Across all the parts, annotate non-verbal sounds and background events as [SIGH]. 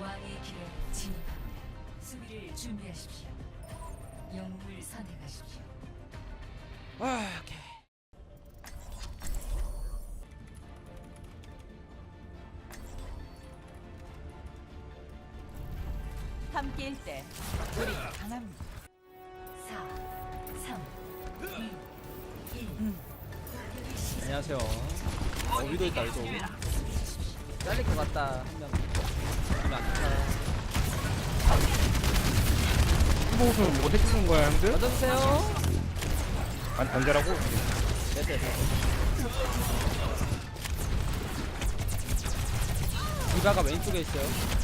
왕의 길에 진입합니다. 수비를 준비하십시오. 영웅을 선택하십시오. 아, 오케이. 때 우리가 강합니다. 4, 3, 2, 1. 안녕하세요. 어, 위도 있다, 위도. 잘릴 것 같다, 한 명. 이면 안 좋다. 수보수는 뭐 해주는 거야 형들? 던져주세요. 안 던져라고? 됐어, 됐어. 디바가 왼쪽에 있어요.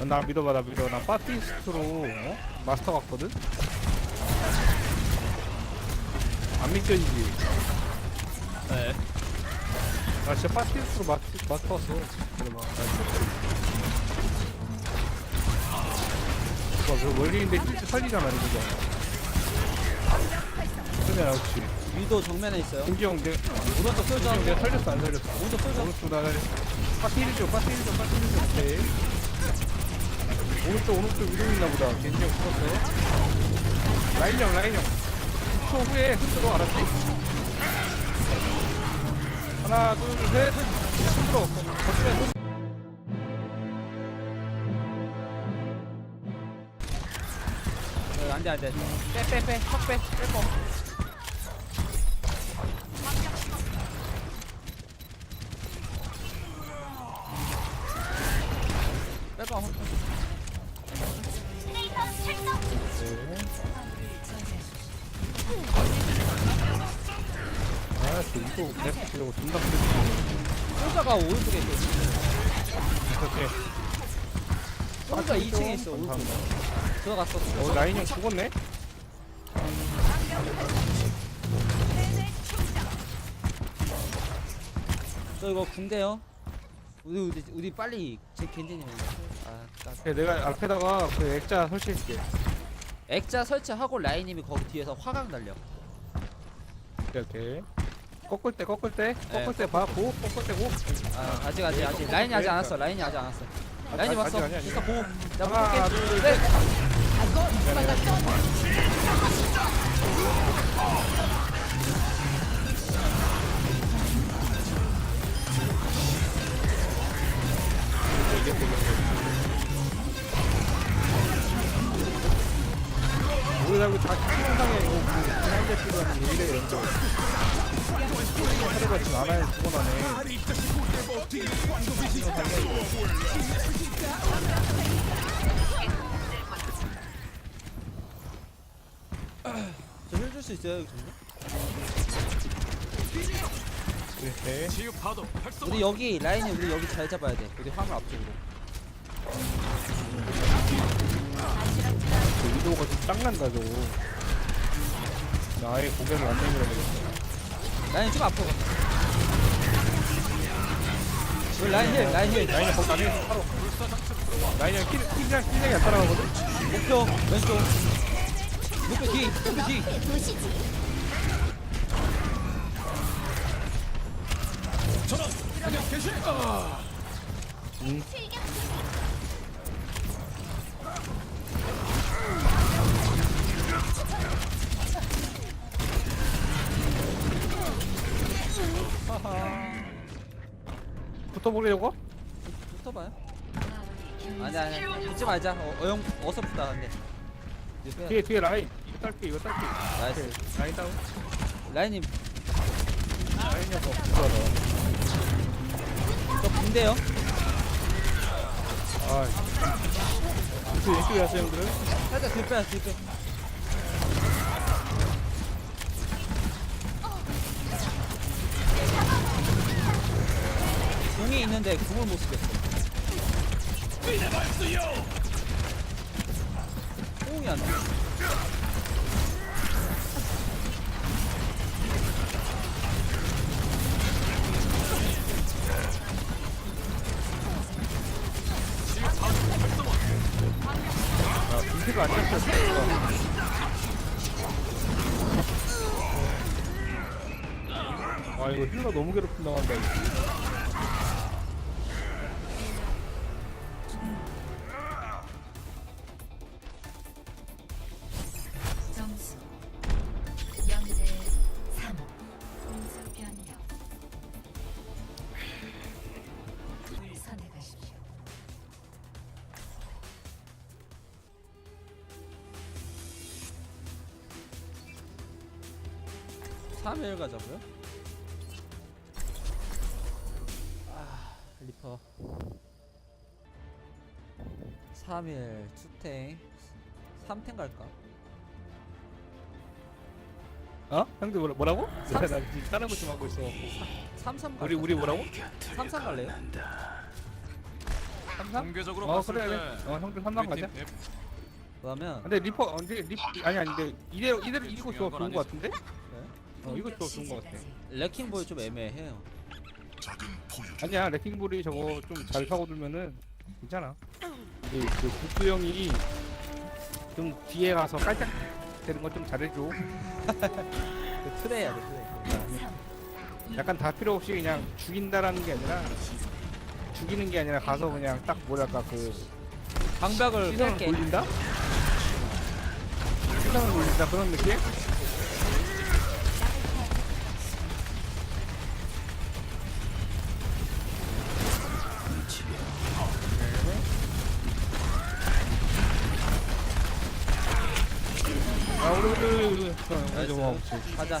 어, 나 믿어봐 나 믿어 나 파티스트로 어? 마스터 갔거든? 안 믿겨지지? 네. 나 진짜 파티스트로 마스, 마스터 갔어 그래봐 와, 그 멀리인데 진짜 살리잖아 이거 그래 역시 위도 정면에 있어요. 김지영 내 오른쪽. 김지영 내가 살렸어 안 살렸어 오른쪽 쏠죠. 오른쪽 나 살렸어 파티 1조 파티 1조 파티 1조 오케이 오른쪽 오른쪽 위로 있나 보다 김지영 죽었어 라인형 라인형 10초 후에 흔들어 알았지? 하나 둘셋 흔들어 거치면 어, 안 돼, 안 돼. 빼, 빼, 빼. 턱 빼. 빼 거. 쏠자 2층에 있어, 오른쪽. 들어갔어. 어, 라인 형 죽었네? 저 이거 군대요. 우리, 우리, 우리 빨리 제 겐진이 형. 아, 나- 그래, 내가 앞에다가 그 액자 설치해줄게. 액자 설치하고 라인님이 거기 뒤에서 화강 날려. 이렇게. 꺾을 때, 꺾을 때, 네, 꺾을 때 봐, 고, 꺾을 때 고. 아, 아직 아직 아직 라인이 아직 안 왔어. 라인이 아직 안 왔어. 라인이 아직, 왔어. 아직, 아직. 있어 보. 나 하나, 볼게. 둘, 셋. 우리 다 시공상에 이거 그 지난주에 필요한 게 이래 연정. 하루가 지금 안 하는 죽어나네. 저힐 줄수 있어요, 여기 정도? 이렇게. 우리 여기 라인이 우리 여기 잘 잡아야 돼. 우리 화물 앞쪽으로. 그 위도가 좀 짱난다, 저거. 나 아예 고개를 안 내밀어야겠어. 라인 좀. 가. 우리 라인 힐, 라인 힐. 라인이 거기 안에 바로. 라인이 킬, 킬이랑 안 따라가거든? 목표 왼쪽. 목표 뒤, 목표 뒤. [LAUGHS] 붙어 보려고? 붙어봐요. 아니 아니, 붙지 말자. 어, 어영 어서 붙다 근데. 뒤에, 뒤에 라인. 이거 딸게, 이거 딸게. 나이스. 라인 다운. 라인님 라인 녀석 부자다. 저 군대요. 아, 이렇게 왼쪽에 하세요, 형들. 살짝 뒤 빼야 뒤 빼. 궁이 있는데 궁을 못 쓰겠어. 뽕이야 너. 아, 아 이거 힐러 너무 괴롭힌다 한다 이거. 삼일 가자고요? 아 리퍼 3일 투탱 3탱 갈까? 어? 형들 뭐라, 뭐라고? 삼- 나 지금 다른 거좀 하고 있어. 33 갈까? 우리 우리 뭐라고? 33 갈래요? 삼삼? 공개적으로 어 봤을 그래 때 그래. 어 형들 삼삼 가자. 팀 그러면 근데 리퍼 어, 근데 리퍼 아니 아니 근데 이대로 이대로 이거 좋아 좋은 거 같은데? 네? 어 이거 좋아 좋은 거 같아. 레킹볼 좀 애매해요 아니야 레킹볼이 저거 좀 잘 파고들면은 괜찮아. 근데 그 국수 형이 좀 뒤에 가서 깔짝 되는 거 좀 잘해줘. 그 트레야 돼 트레 약간 다 필요 없이 그냥 죽인다라는 게 아니라 죽이는 게 아니라 가서 그냥 딱 뭐랄까 그 방벽을 시선을 뺄게 돌린다? 시선을 돌린다 그런 느낌? 나이스. 좀 없지. 가자.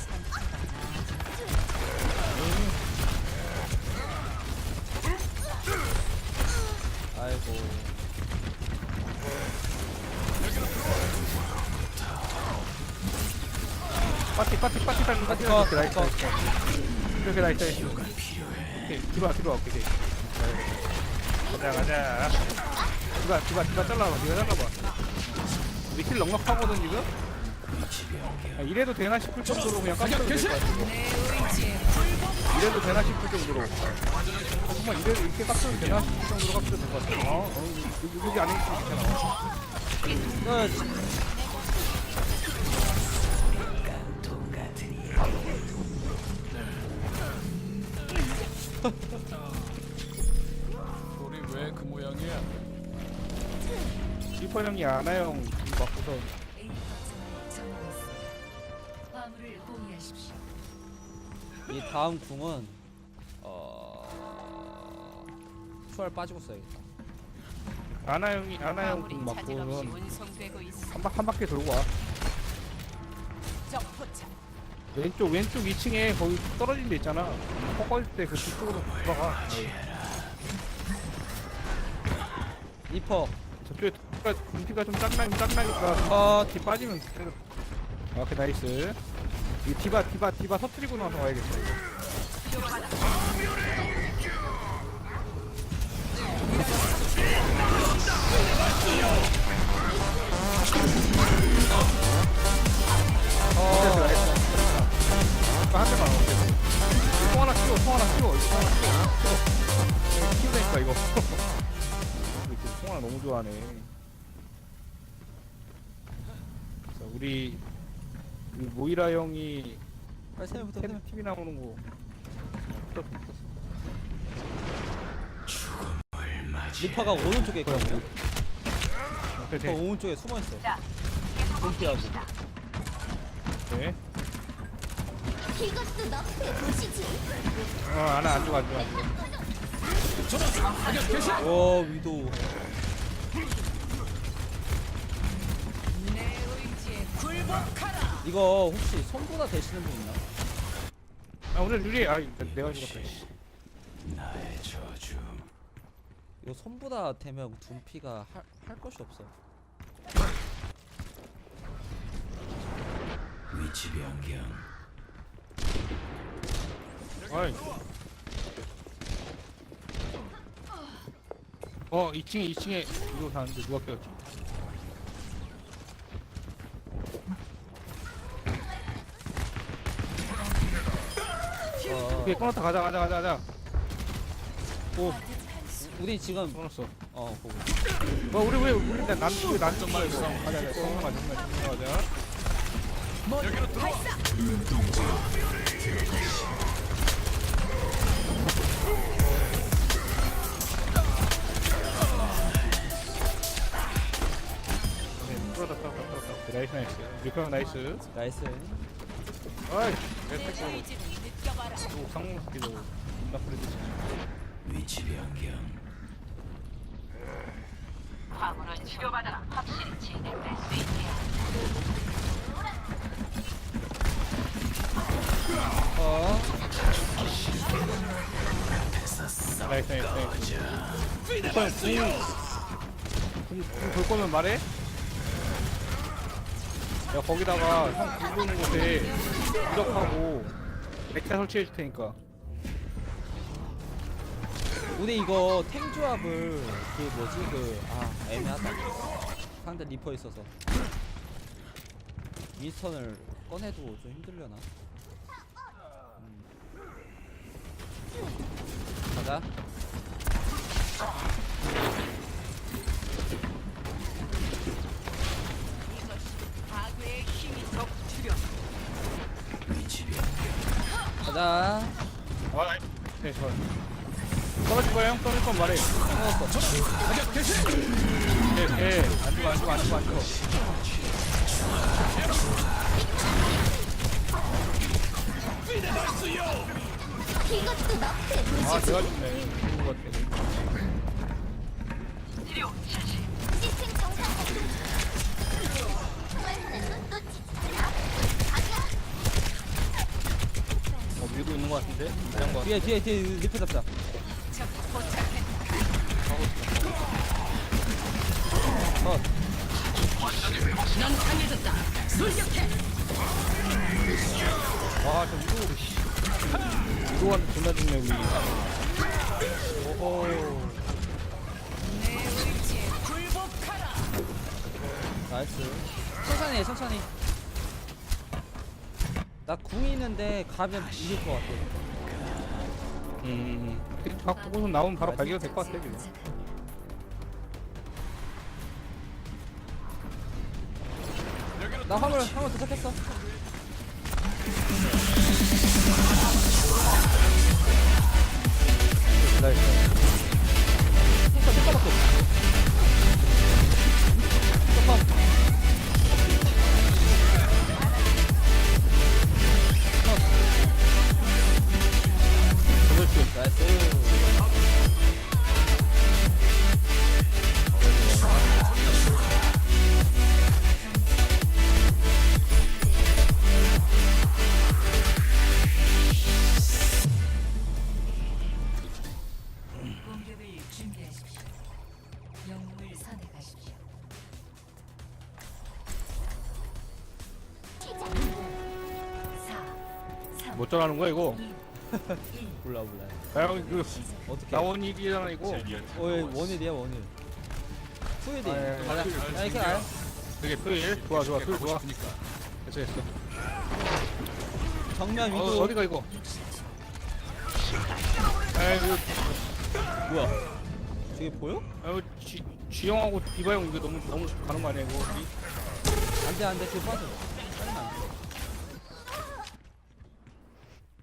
아이고. 빠티 빠티 빠티 달고 빠티 어, 달고 나이스 어. 이렇게 나이스 오케이 들어와 들어와 오케이 가자 가자. 디바 디바 디바 잘라봐 디바 잘라봐. 우리 킬 넉넉하거든 지금 아, 이래도 되나 싶을 정도로 그냥 깜짝 놀랄 것 같아 이거. 이래도 되나 싶을 정도로 아, 정말 이래도 이렇게 깜짝 되나 싶을 정도로 깜짝 놀랄 것 같아 어? 어, 여기, 여기 안에 있으면 괜찮아 끝 우리 왜그 모양이야? [LAUGHS] 리퍼 형이 아나 형 맞고서 이 다음 궁은 어 추월 빠지고 써야겠다 아나 형이 아나 형 아무리 맞고는 차질없이 운송되고 있어. 한, 바, 한 바퀴 돌고 와 포착. 왼쪽 왼쪽 2층에 거기 떨어진 데 있잖아. 퍽거릴 때그 뒤쪽으로 들어가. 리퍼 저쪽에 눈피가 좀 짱나긴 짱나니까 컷뒤 빠지면 때려. 아, 오케이 나이스. 이 디바 디바 디바 터트리고 나서 와야겠다. 이거. 그 모이라 형이 빨리 세명 붙어 세명 TV 나오는 거. 리퍼가 오른쪽에 있거든요 리퍼 오케이. 오른쪽에 숨어있어 눈피하고 네. 이것도 너의 도시지. 어, 안아 안 죽어, 안 죽어, 안 죽어. 오 위도 이거 혹시 손보다 되시는 분 있나? 아, 오늘 유리, 아, 내가 죽었다. 씨. 이거 손보다 되면 둔피가 할, 할 것이 없어 어이. 어, 2층에, 2층에 이거 사는데 누가 껴였지? 어 오케이, 끊었다. 가자, 가자, 가자, 가자. 오, 우리 지금 끊었어. 어 보고. 뭐 우리 왜 우리 난 우리 난 좀만 있어 가자 가자. 정말 가자 정말 가자 네, 풀었다 풀었다 풀었다. 나이스 나이스. 리퍼 나이스. 나이스. 어이 내내 새끼 느껴봐라. 또 상무기도 존나 프리드 어? 나이스 나이스 나이스. 궁궁볼 거면 말해? 야 거기다가 형 궁보는 곳에 무적하고 백타 설치해 줄 테니까. 우리 이거 탱 조합을 그 뭐지? 그 아 애매하다. 상대 리퍼 있어서. 미스턴을 꺼내도 좀 힘들려나? 음. 가자. 악의 힘이 덕투려. 가자. 아네 좋아 떨어질 거야 형? 떨어질 건 말해. 네네 안 죽어 안 죽어 안 죽어 안 죽어. 이것도 너프 아 제가 죽네 뒤에 뒤에 뒤에 리퍼 잡자. 천천히 해 천천히. 나 궁 있는데 가면 이길 것 같아 음 각 보고서 나오면 바로 발견 될것 같아 지금 나 화물 화물 도착했어 나이스 전하는 거야 이거. [LAUGHS] 몰라 몰라. 야 여기 그 어떻게 나온 일이잖아 이거. 어이 원일이야 원일. 투일이. 아, 예, 예. 가자 야 이렇게 알 되게 토일. 좋아 좋아. 토일 좋아. 됐어 됐어. 정면 어, 위도. 어디가 이거? 아이고. 뭐야? 저게 보여? 아이고 쥐, 쥐형하고 디바 형 이거 너무 너무 가는 거 아니야 이거? 안돼 안돼. 지금 빠져 빠지면 안돼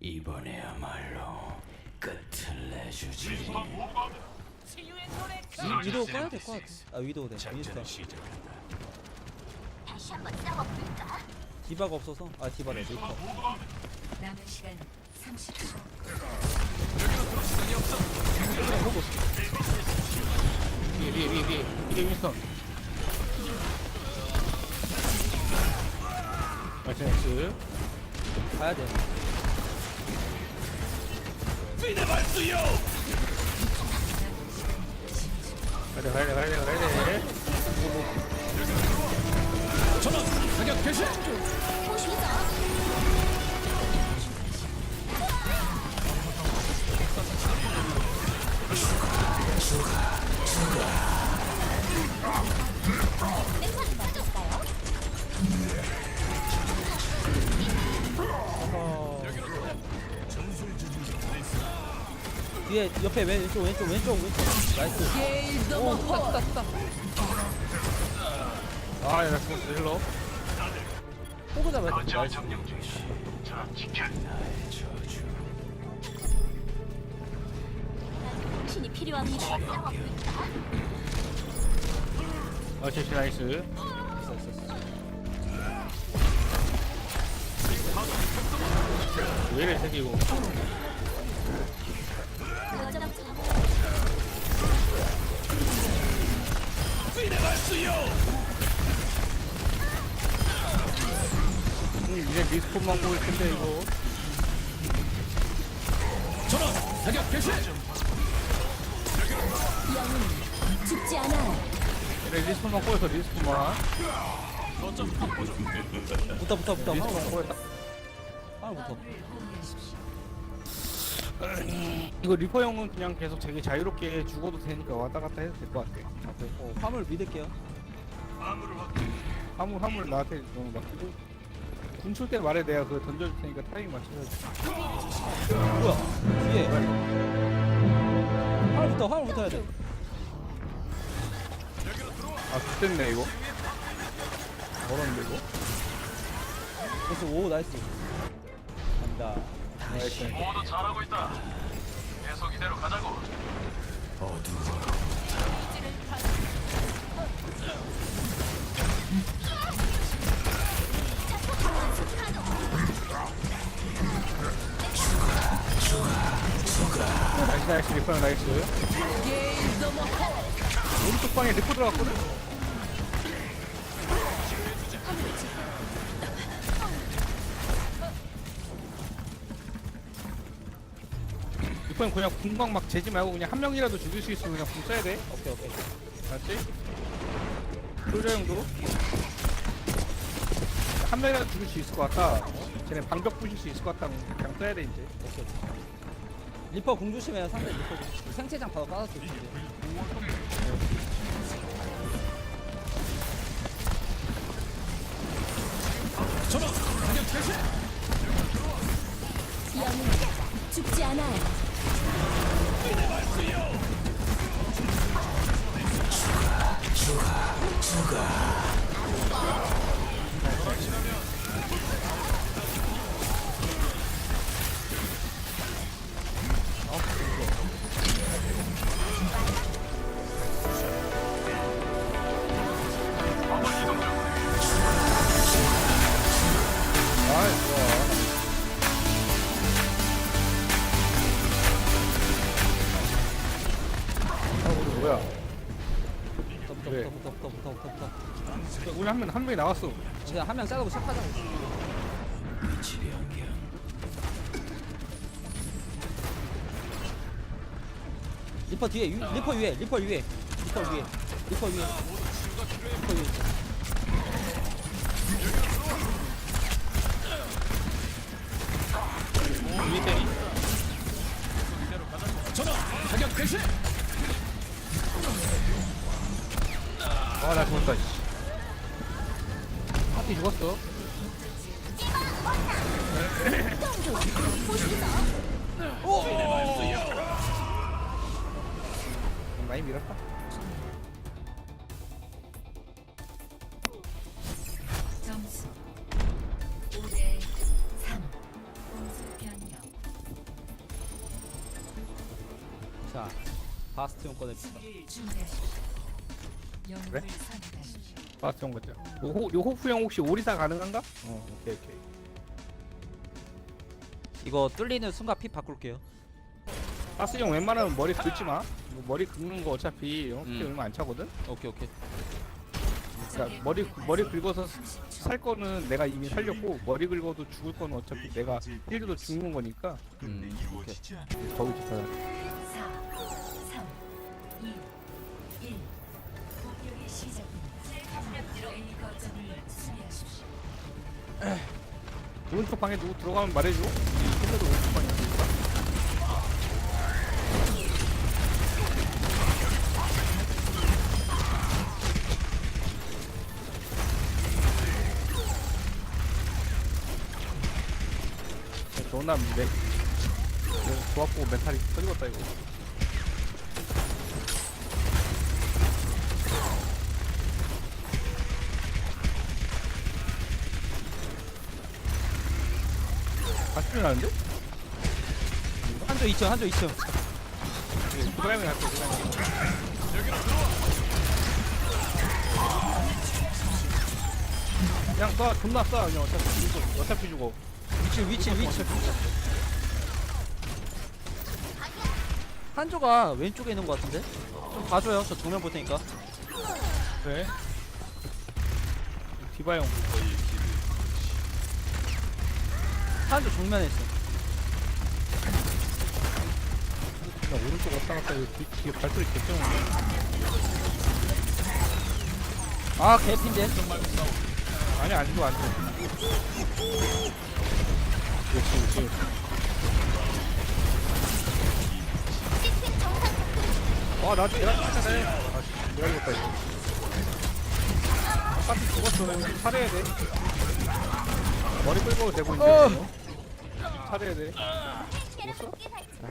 이번에야말로 끝을 내주지. 치유의 노래 위- 위도우 꺼야 될 것 같아. 아 위도우 돼. 미스터 작전을 시작한다. 다시 한번 싸워볼까? 디바가 없어서? 아 디바래 리퍼 남은 시간 30초. 위에 위에 위에 위에 위에 윈스턴 나이스 나이스 가야 돼 비내발수요! 가자 가자 가자 가자 전원 사격 개시! 네, 뒤에 옆에 왼쪽 왼쪽 왼쪽 왼쪽 나이스 오 탔다 탔다 아, 야, 죽었어, 힐러. 호그 잡아야 돼 나이스 나의 저주. 당신이 필요합니다. 싸워볼까? 아, 제시 나이스. 있어 있어 있어 왜 이래, 이 새끼, 이거. 리스폰만 보일 텐데, 이거. 죽지 않아요. 그래, 리스폰만 꼬여서 리스폰만. 붙어 붙어 붙어 리스폰만 꼬였다. 하나 붙어 이거 리퍼 형은 그냥 계속 되게 자유롭게 죽어도 되니까 왔다 갔다 해도 될 것 같아. 어, 화물 믿을게요 화물, 화물 나한테 너무 맡기고. 군출 때 말해 내가 그거 던져줄 테니까 타이밍 맞춰서. 뭐야 뒤에 화물 붙어 화물 붙어야 돼 아, 좋됐네, 이거. 멀었는데, 이거? 그래서 오 나이스 간다 나이스. 어두워. 나이스, 나이스, 리퍼 형 나이스. 오른쪽 방에 리퍼 들어갔거든? 리퍼 형 그냥 궁방 막 재지 말고 그냥 한 명이라도 죽일 수 있으면 그냥 궁 써야 돼. 오케이 오케이 맞지? 솔저 형도 한 명이라도 죽일 수 있을 것 같다. 쟤네 방벽 부실 수 있을 것 같다. 그냥 써야 돼 이제. 오케이 리퍼 공 조심해요 상대 리퍼 공. 생체장 바로 까놨을 텐데 죽지 않아요. 한 명, 한 명이 나왔어. 그냥 한명 짜고 시작하자고. 리퍼 뒤에 위, 리퍼 위에 리퍼 위에 리퍼 위에 리퍼 위에 피 죽었어. 많이 밀었다. 점수 5대 3 공수 변경 자 바스티온 꺼냅시다 수비를 준비하십시오 영웅을 그래? 선택하십시오 봤던 거죠. 요, 호- 요 호프 형 혹시 오리사 가능한가? 어, 오케이, 오케이. 이거 뚫리는 순간 피 바꿀게요 가스 형 웬만하면 머리 긁지 마. 이거 머리 긁는 거 어차피 어, 음. 피 얼마 안 차거든. 오케이 오케이 그러니까 머리 머리 긁어서 살 거는 내가 이미 살렸고 머리 긁어도 죽을 거는 어차피 내가 힐드도 죽는 거니까 음 오케이 거기 좋다. 오른쪽 방에 누구 들어가면 말해줘. 힐드도 오른쪽 방에 있으니까. 존나 매. 조합 보고 멘탈이 터지겠다 이거 아침이 나는데? 한조 2층 한조 2층 도가양이 갈게 도가양이. 그냥 쏴 존나 쏴 그냥 어차피 죽어 어차피 죽어. 위치 위치 위치. 한조가 왼쪽에 있는 것 같은데? 좀 봐줘요 저 정면 볼 테니까. 그래 디바 형 한조 정면에 있어 그냥 오른쪽 왔다 갔다 이거 뒤- 뒤에 발소리 개쩌는 아 개핀데 아니 안 줘, 안 줘. 그렇지, 그렇지. 와, 나, 내가 쳤잖아. 아, 씨, 내가 죽었다, 이거. 아까 죽었어. 나 이거 살해야 돼. 머리 끌고 있는데. 어. 이거. 살해야 돼.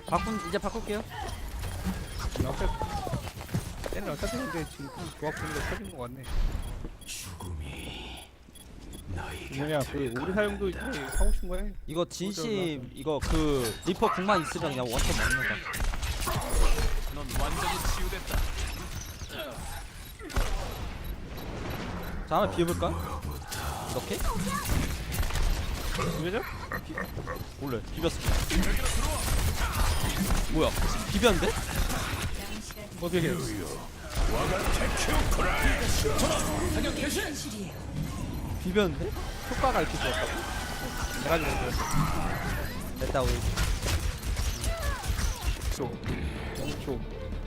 바꾼 이제 바꿀게요 어차피, 얘는 어차피 근데 지금 조합 보니까 터진 것 같네. 뭐냐, 그, 우리 사용도 이제 하고 싶은 거야. 이거 진심 이거 그 리퍼 궁만 있으면 그냥 원톱 먹는다 자 한번 비워볼까? 이렇게? 왜죠? 몰래 비볐어 뭐야 비볐는데? 어떻게 해? 비볐는데? 효과가 이렇게 좋았다고? 내가 죽었어. 됐다 우리 초, 0초,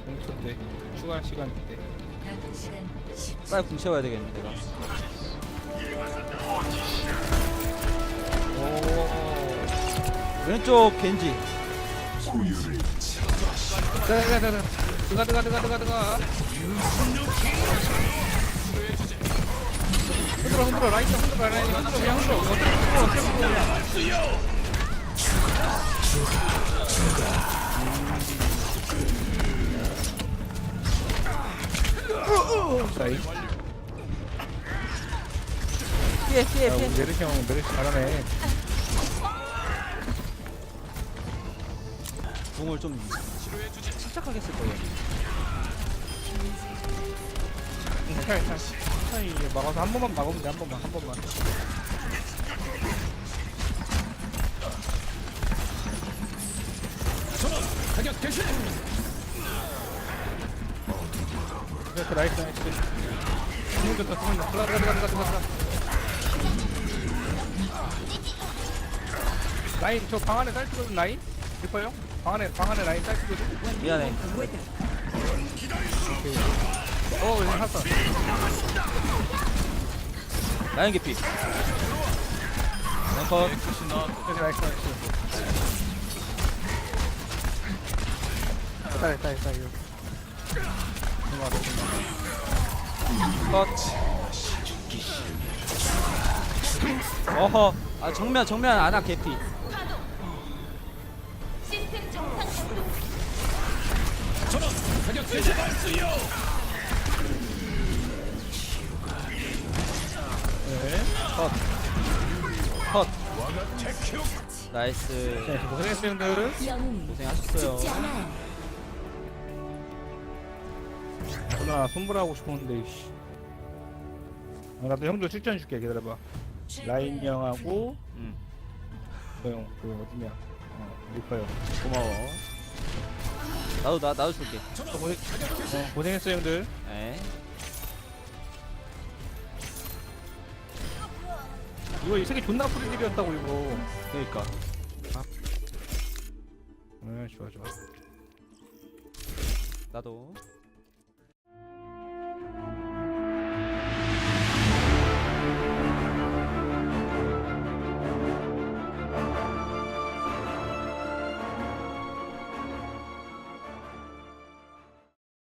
0초인데 추가 시간인데 남은 시간 10초. 빨리 궁 채워야 되겠네 내가 오 왼쪽 겐지. 들어가 들어가 들어가 들어가 들어가 흔들어 흔들어 좀 흔들어 라인 흔들어 그냥 흔들어 어떻게 흔들어 어떻게 흔들어 자이 피해 피해 야 피해 우리 메르시 형 메르시 잘하네 궁을 좀 침착하게 쓸 거예요. 괜찮아 괜찮아 천천히 이제 막아서 한 번만 막으면 돼 한 번만 한 번만. 이렇게 나이스 나이스. 스물 줬다 스물 줬다. 들어가 들어가 들어가 들어가 들어가. 라인 저 방 안에 딸피거든 라인? 리퍼요? 방 안에 방 안에 라인 딸피거든? 미안해. 어 이거 샀어 라인 개피 나이스 나이스. 됐다 됐다 됐다 이거. 좋아 컷 어허. 아 정면 정면. 안아 개피 컷 나이스. 네, 형들 영웅 고생하셨어요 죽지 않아요. 누나 손불하고 싶었는데 씨. 아, 나도 형들 출전 줄게 기다려봐. 라인 형하고 음, 그형 그 어디냐? 어 리퍼 형. 고마워 나도 나 나도 줄게. 또 고생, 어, 고생했어요 형들. 에 이거 이 새끼 존나 프리딜이었다고 이거. 그러니까. 네 좋아 좋아. 나도